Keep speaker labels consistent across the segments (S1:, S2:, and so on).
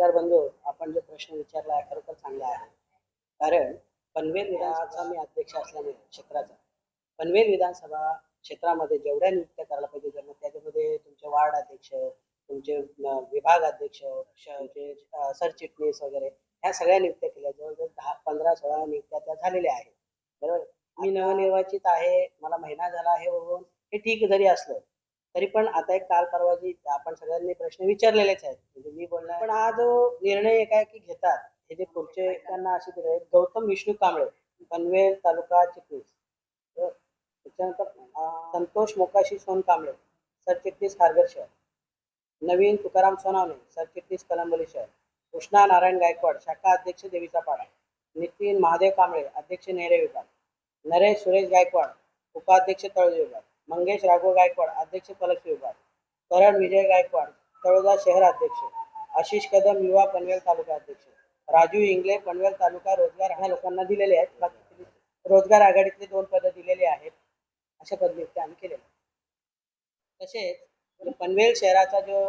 S1: पत्रकार बंधू आपण जो प्रश्न विचारला आहे खरोखर चांगला आहे. कारण पनवेल विधानसभा मी अध्यक्ष असल्यामुळे क्षेत्राचा. पनवेल विधानसभा क्षेत्रामध्ये जेवढ्या नियुक्त्या करायला पाहिजे जर त्याच्यामध्ये तुमचे वार्ड अध्यक्ष तुमचे विभाग अध्यक्ष सरचिटणीस वगैरे ह्या सगळ्या नियुक्त्या केल्या. जवळजवळ दहा पंधरा सोळा नियुक्त्या त्या झालेल्या आहेत. बरोबर? मी नवनिर्वाचित आहे मला महिना झाला आहे वरून हे ठीक जरी असलं तरी पण आता एक काल परवा जी आपण सगळ्यांनी प्रश्न विचारलेलेच आहेत. म्हणजे मी बोलणार पण हा जो निर्णय एकाएकी घेतात हे जे पुढचे त्यांना असे दिले आहेत, गौतम विष्णू कांबळे पनवेल तालुका चिटणीस त्याच्यानंतर संतोष मोकाशी सोन कांबळे सरचिटणीस खारघर शहर. नवीन तुकाराम सोनावणे सरचिटणीस कलंबोली शहर. कृष्णा नारायण गायकवाड शाखा अध्यक्ष देवीचा पाडा. नितीन महादेव कांबळे अध्यक्ष नेरे विभाग. नरेश सुरेश गायकवाड उपाध्यक्ष तळजे विभाग. मंगेश राघव गायकवाड अध्यक्ष फलक विभाग. करण विजय गायकवाड तळोदा शहर अध्यक्ष. आशिष कदम युवा पनवेल तालुका अध्यक्ष. राजू इंगले पनवेल तालुका रोजगार ह्या लोकांना दिलेले आहेत. बाकी रोजगार आघाडीतले दोन पदं दिलेली आहेत. अशा पद्धतीने आम्ही केलेले तसेच म्हणजे पनवेल शहराचा जो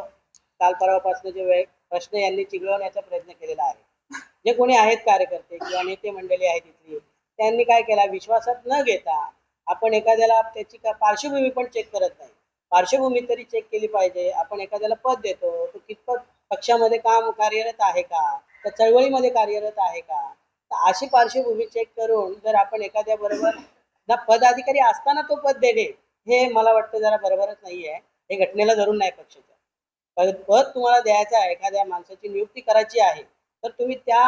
S1: काल परवापासून जो वेळ प्रश्न यांनी चिघळवण्याचा प्रयत्न केलेला आहे. जे कोणी आहेत कार्यकर्ते किंवा नेते मंडळी आहेत इथली त्यांनी काय केला? विश्वासात न घेता आपण एखाद्याला त्याची का पार्श्वभूमी पण चेक करत नाही. पार्श्वभूमी तरी चेक केली पाहिजे. आपण एखाद्याला पद देतो. तो कितपत पक्षामध्ये काम कार्यरत आहे का? त्या चळवळीमध्ये कार्यरत आहे का? तर अशी पार्श्वभूमी चेक करून जर आपण एखाद्या बरोबर ना पदाधिकारी असताना तो पद देणे हे मला वाटतं जरा बरोबरच नाही आहे हे घटनेला धरून नाही पक्षाच्या पद तुम्हाला द्यायचं आहे. एखाद्या माणसाची नियुक्ती करायची आहे. तर तुम्ही त्या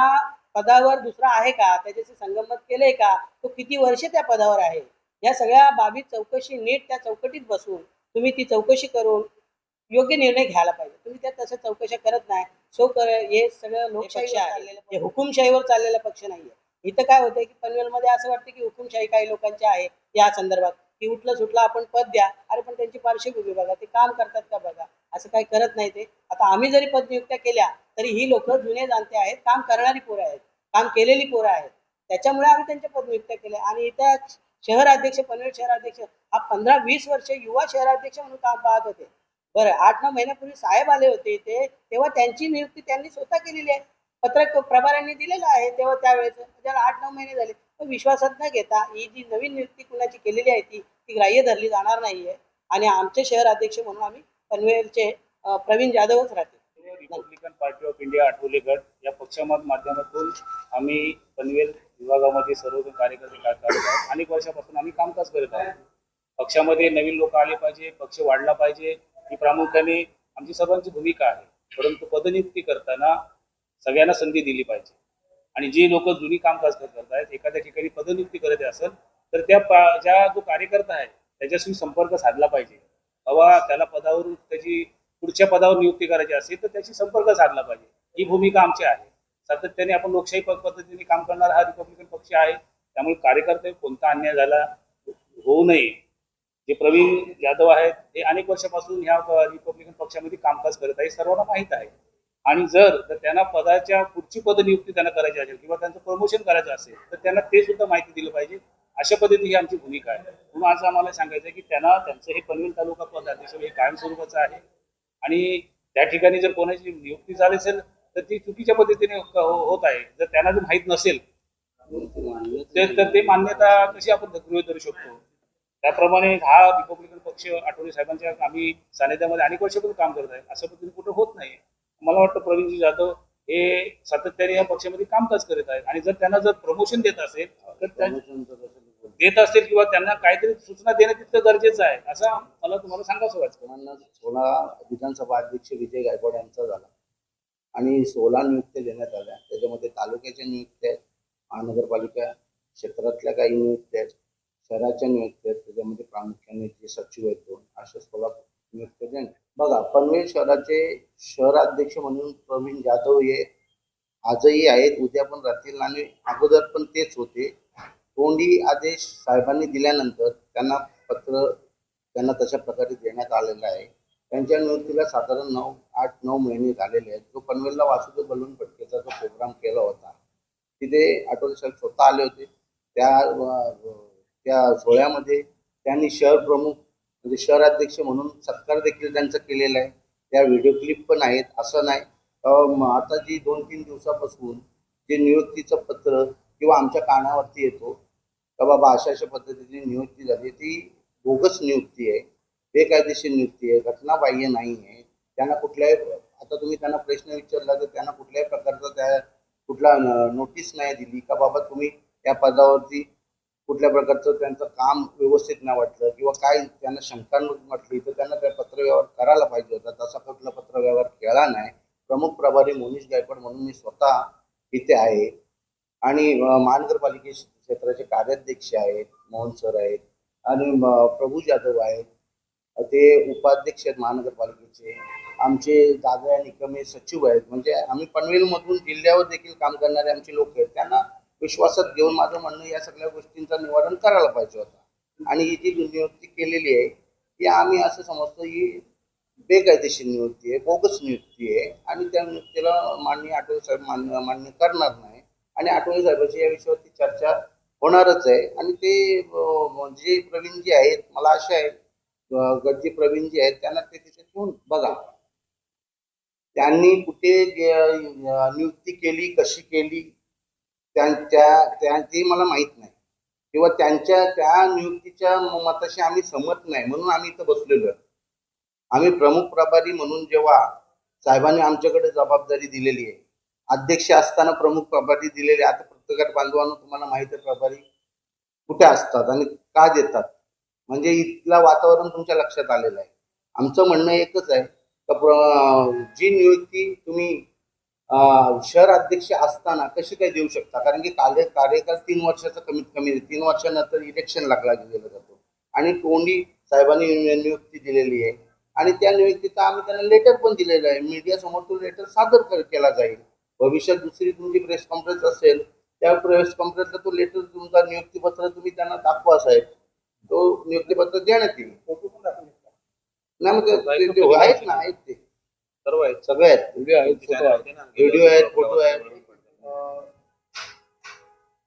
S1: पदावर दुसरा आहे का? त्याच्याशी संगमत केलंय का? तो किती वर्ष त्या पदावर आहे? या सगळ्या बाबी चौकशी नीट त्या चौकटीत बसून तुम्ही ती चौकशी करून योग्य निर्णय घ्यायला पाहिजे. तुम्ही त्या तसं चौकशा करत नाही. सो कर हे सगळं लोकशाही आहे हे हुकुमशाहीवर चाललेला पक्ष नाहीये. इथं काय होतंय की पनवेलमध्ये असं वाटतं की हुकुमशाही काही लोकांची आहे या संदर्भात. की उठलं सुटलं आपण पद द्या. अरे पण त्यांची पार्श्वभूमी बघा ते काम करतात का बघा? असं काही करत नाही ते. आता आम्ही जरी पदनियुक्त्या केल्या तरी ही लोक जुने जाणते आहेत काम करणारी पोरं आहेत काम केलेली पोरं आहेत. त्याच्यामुळे आम्ही त्यांच्या पदनियुक्त्या केल्या. आणि इथं शहराध्यक्ष पनवेल शहराध्यक्ष. हा पंधरा वीस वर्ष युवा शहराध्यक्ष म्हणून काम पाहत होते. बरं आठ नऊ महिन्यापूर्वी साहेब आले होते इथे तेव्हा त्यांची नियुक्ती त्यांनी स्वतः केलेली आहे. पत्रक प्रभारांनी दिलेलं आहे तेव्हा त्यावेळेस. त्याला आठ नऊ महिने झाले. पण विश्वासात न घेता ही जी नवीन नियुक्ती कुणाची केलेली आहे ती ती ग्राह्य धरली जाणार नाहीये. आणि आमचे शहर अध्यक्ष म्हणून आम्ही पनवेलचे प्रवीण जाधवच राहते.
S2: Republican party of India Athawale गट या पक्षाच्या माध्यमातून आम्ही पनवेल विभागामध्ये सर्व कार्यकर्ते करत अनेक वर्षापासून आम्ही कामकाज करत आहोत. पक्षामध्ये नवीन लोक आले पाहिजे पक्ष वाढला पाहिजे ही प्रामुख्याने आमची सर्वांची भूमिका आहे. परंतु पदनियुक्ती करताना सगळ्यांना संधी दिली पाहिजे. आणि जी लोक जुनी कामकाज करत आहेत एखाद्या ठिकाणी पदनियुक्ती करत असेल तर त्या ज्या जो कार्यकर्ता आहे त्याच्याशी संपर्क साधला पाहिजे. बाबा त्याला पदावरून त्याची पुढच्या पदावर नियुक्ती करायची असेल तर त्याशी संपर्क साधला पाहिजे. ही भूमिका आमची आहे. सातत्याने आपण लोकशाही पद्धतीने काम करणारा हा रिपब्लिकन पक्ष आहे. त्यामुळे कार्यकर्ते कोणता अन्याय झाला होऊ नये. जे प्रवीण जाधव आहेत हे अनेक वर्षापासून ह्या रिपब्लिकन पक्षामध्ये कामकाज करत आहे सर्वांना माहीत आहे. आणि जर तर त्यांना पदाच्या पुढची पदनियुक्ती त्यांना करायची असेल किंवा त्यांचं प्रमोशन करायचं असेल तर त्यांना ते सुद्धा माहिती दिलं पाहिजे. अशा पद्धतीने ही आमची भूमिका आहे. म्हणून आज आम्हाला सांगायचं आहे की त्यांना त्यांचं हे पनवेल तालुका पद अध्यक्ष हे कायमस्वरूपाचं आहे. आणि त्या ठिकाणी जर कोणाची नियुक्ती झाली असेल तर ती चुकीच्या पद्धतीने हो- होत आहे. जर त्यांना जर माहीत नसेल तर तर ते मान्यता कशी आपण गृहित धरू शकतो? त्याप्रमाणे हा रिपब्लिकन पक्ष आठवले साहेबांच्या आम्ही सानिध्यामध्ये अनेक वर्षापासून काम करत आहे. अशा पद्धतीने कुठं होत नाही. मला वाटतं प्रवीणजी जाधव हे सातत्याने या पक्षामध्ये कामकाज करत आहेत. आणि जर त्यांना जर प्रमोशन देत असेल तर त्या- देत असेल किंवा त्यांना काहीतरी सूचना देणं तितकं गरजेचं आहे. असं मला तुम्हाला सांगावं वाटतं.
S3: त्यांना विधानसभा अध्यक्ष विजय गायकवाड यांचा झाला. आणि सोळा नियुक्त्या देण्यात आल्या. त्याच्यामध्ये तालुक्याच्या नियुक्त्या आहेत महानगरपालिका क्षेत्रातल्या काही नियुक्त्या आहेत शहराच्या नियुक्त्या आहेत त्याच्यामध्ये प्रामुख्याने जे सचिव आहेत दोन अशा सोळा नियुक्त्या देण्यात बघा पनवेल शहराचे शहराध्यक्ष म्हणून प्रवीण जाधव हे आजही आहेत. उद्या पण राहतील आणि अगोदर पण तेच होते. तोंडी आदेश साहेबांनी दिल्यानंतर त्यांना पत्र त्यांना तशा प्रकारे देण्यात आलेलं आहे. त्यांच्या नियुक्तीला साधारण नऊ आठ नऊ महिने झालेले आहेत. जो पनवेलला वासुदेव बलून फटकेचा जो प्रोग्राम केला होता तिथे आठवले साहेब स्वतः आले होते. त्या त्या सोहळ्यामध्ये त्यांनी शहर प्रमुख म्हणजे शहराध्यक्ष म्हणून सत्कार देखील त्यांचा केलेला आहे. त्या व्हिडिओ क्लिप पण आहेत असं नाही. आता जी दोन तीन दिवसापासून जे नियुक्तीचं पत्र किंवा आमच्या कानावरती येतो का बाबा अशा अशा पद्धतीची नियुक्ती झाली ती बोगस नियुक्ती आहे. बेकायदेशीर नियुक्ती आहे घटनाबाह्य नाही आहे. त्यांना कुठल्याही आता तुम्ही त्यांना प्रश्न विचारला तर त्यांना कुठल्याही प्रकारचा त्या कुठला नोटीस नाही दिली का बाबा तुम्ही या पदावरती कुठल्या प्रकारचं त्यांचं काम व्यवस्थित नाही वाटलं किंवा काय त्यांना शंका म्हटली तर त्यांना त्या पत्रव्यवहार करायला पाहिजे होता. तसा कुठला पत्रव्यवहार केला नाही. प्रमुख प्रभारी मोनीश गायकवाड म्हणून मी स्वतः इथे आहे. आणि महानगरपालिके क्षेत्राचे कार्याध्यक्ष आहेत मोहन सर आहेत आणि प्रभू जाधव आहेत. ते उपाध्यक्ष आहेत महानगरपालिकेचे. आमचे दादा निकमे सचिव आहेत. म्हणजे आम्ही पनवेलमधून जिल्ह्यावर देखील काम करणारे आमचे लोक आहेत. त्यांना विश्वासात घेऊन माझं म्हणणं या सगळ्या गोष्टींचा निवारण करायला पाहिजे होता. आणि ही जी नियुक्ती केलेली आहे ती आम्ही असं समजतो ही बेकायदेशीर नियुक्ती आहे बोगस नियुक्ती आहे. आणि त्या नियुक्तीला माननीय आठवले साहेब मान्य मान्य करणार नाही. आणि आठवले साहेबांची या विषयावरती चर्चा होणारच आहे. आणि ते जे प्रवीणजी आहेत मला आशा आहे अं, प्रवीण जे आहेत त्यांना ते तिथे ठेवून बघा. त्यांनी कुठे नियुक्ती केली कशी केली त्यांच्या त्यांची मला माहीत नाही. किंवा त्यांच्या त्या नियुक्तीच्या मताशी आम्ही सहमत नाही म्हणून आम्ही इथं बसलेलो आहे. आम्ही प्रमुख प्रभारी म्हणून जेव्हा साहेबांनी आमच्याकडे जबाबदारी दिलेली आहे अध्यक्ष असताना प्रमुख प्रभारी दिलेले आता प्रत्येक बांधवांना तुम्हाला माहिती आहे प्रभारी कुठे असतात आणि का देतात? म्हणजे इथला वातावरण तुमच्या लक्षात आलेलं आहे. आमचं म्हणणं एकच आहे जी नियुक्ती तुम्ही शहर अध्यक्ष असताना कशी काय देऊ शकता? कारण की कार्य कार्यकाळ तीन वर्षाचा कमीत कमी तीन वर्षानंतर इलेक्शन लागला गेला जातो. आणि तोंडी साहेबांनी नियुक्ती दिलेली आहे. आणि त्या नियुक्तीचा आम्ही त्यांना लेटर पण दिलेलं आहे. मीडिया समोर तो लेटर सादर केला जाईल. भविष्यात दुसरी तुमची प्रेस कॉन्फरन्स असेल त्या प्रेस कॉन्फरन्सला तो लेटर तुमचा नियुक्तीपत्र तुम्ही त्यांना दाखवा साहेब. तो नियुक्तीपत्र देण्यात येईल. नाही मग ते- ते ते आहेत ना आहेत ते.
S4: सर्व आहेत.
S3: सगळे आहेत.
S4: व्हिडिओ आहेत फोटो आहेत.
S3: व्हिडिओ आहेत फोटो आहेत.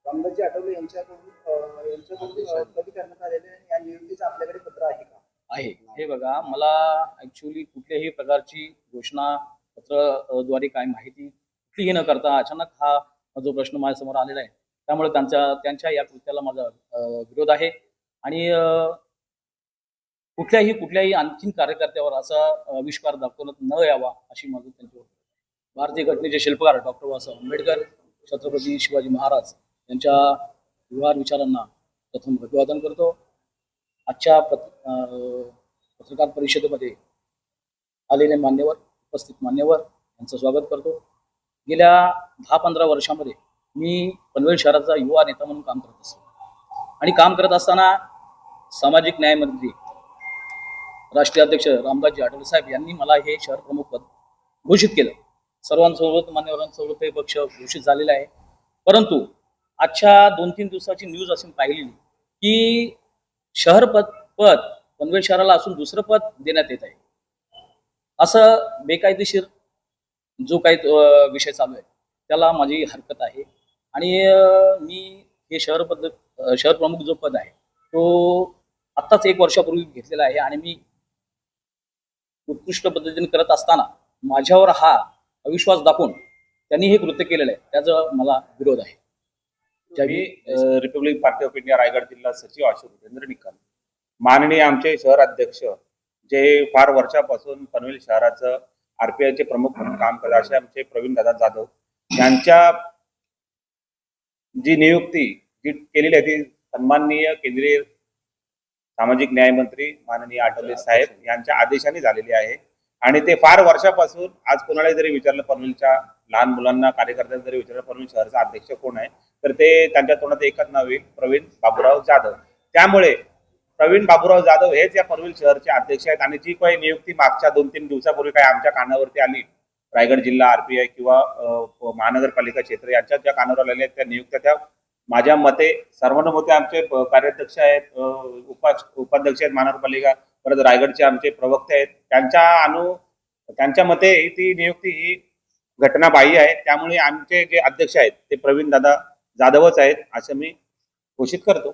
S5: रामदासजी आठवले यांच्याकडून अं, यांच्याकडून अं, कधी करण्यात आलेले आणि या नियुक्तीचं आपल्याकडे पत्र आहे का?
S6: आहे. हे बघा मला ऍक्च्युली कुठल्याही प्रकारची घोषणा पत्र अ, द्वारे काय माहिती कुठलीही न करता अचानक हा जो प्रश्न माझ्यासमोर आलेला आहे त्यामुळे त्यांच्या त्यांच्या या कृत्याला माझा अ, विरोध आहे. आणि कुठल्याही कुठल्याही आणखीन कार्यकर्त्यावर असा अ, विष्कार दाखवण्यात न यावा अशी माझं त्यांच्यावर भारतीय घटनेचे शिल्पकार डॉक्टर बाबासाहेब आंबेडकर छत्रपती शिवाजी महाराज यांच्या विवाह विचारांना प्रथम अभिवादन करतो. आजच्या अं, पत्रकार परिषदेमध्ये आलेले मान्यवर उपस्थित मान्यवर यांचं स्वागत करतो. गेल्या दहा पंधरा वर्षामध्ये मी पनवेल शहराचा युवा नेता म्हणून काम करत असतो. आणि काम करत असताना सामाजिक न्यायमंत्री राष्ट्रीय अध्यक्ष रामदासजी आठवले साहेब यांनी मला हे शहर प्रमुख पद घोषित केलं. सर्वांसोबत मान्यवरांसोबत हे पक्ष घोषित झालेला आहे. परंतु आजच्या दोन तीन दिवसाची न्यूज असून पाहिली की शहर पद पद पनवेल शहराला असून दुसरं पद देण्यात येत आहे. असं बेकायदेशीर जो काही विषय चालू आहे त्याला माझी हरकत आहे. आणि मी हे शहर पद शहर प्रमुख जो पद आहे तो आत्ताच एक वर्षापूर्वी घेतलेला आहे आणि मी उत्कृष्ट पद्धतीने करत असताना माझ्यावर हा अविश्वास दाखवून त्यांनी हे कृत्य केलेलं आहे. त्याचा मला विरोध आहे.
S4: अ, Republic party of India Raigad जिल्हा सचिव अशोक उपेंद्र निकम. माननीय आमचे शहर अध्यक्ष जे फार वर्षापासून पनवेल शहराचं आरपीआयचे प्रमुख म्हणून काम करतात असे आमचे प्रवीण दादा जाधव यांच्या जी नियुक्ती जी केलेली आहे ती सन्माननीय केंद्रीय सामाजिक न्याय मंत्री माननीय आठवले साहेब यांच्या आदेशाने झालेली आहे. आणि ते फार वर्षापासून आज कोणालाही जरी विचारलं पनवेलच्या लहान मुलांना कार्यकर्त्यांना जरी विचारलं पनवेल शहराचा अध्यक्ष कोण आहे तर ते त्यांच्या तोंडात एकच नाव येईल प्रवीण बाबूराव जाधव. त्यामुळे प्रवीण बाबूराव जाधव हेच या पनवेल शहरचे अध्यक्ष आहेत आणि जी काही नियुक्ती मागच्या दोन तीन दिवसापूर्वी काही आमच्या कानावरती आली रायगड जिल्हा आरपीआय किंवा महानगरपालिका क्षेत्र यांच्या ज्या कानावर आलेल्या आहेत त्या नियुक्त्या त्या माझ्या मते सर्वानुमते आमचे कार्याध्यक्ष आहेत उपाध्यक्ष आहेत महानगरपालिका परत रायगडचे आमचे प्रवक्ते आहेत. त्यांच्या अनु त्यांच्या मते ती नियुक्ती ही घटनाबाह्य आहे. त्यामुळे आमचे जे अध्यक्ष आहेत ते प्रवीण दादा जाधवच आहेत असं मी घोषित करतो.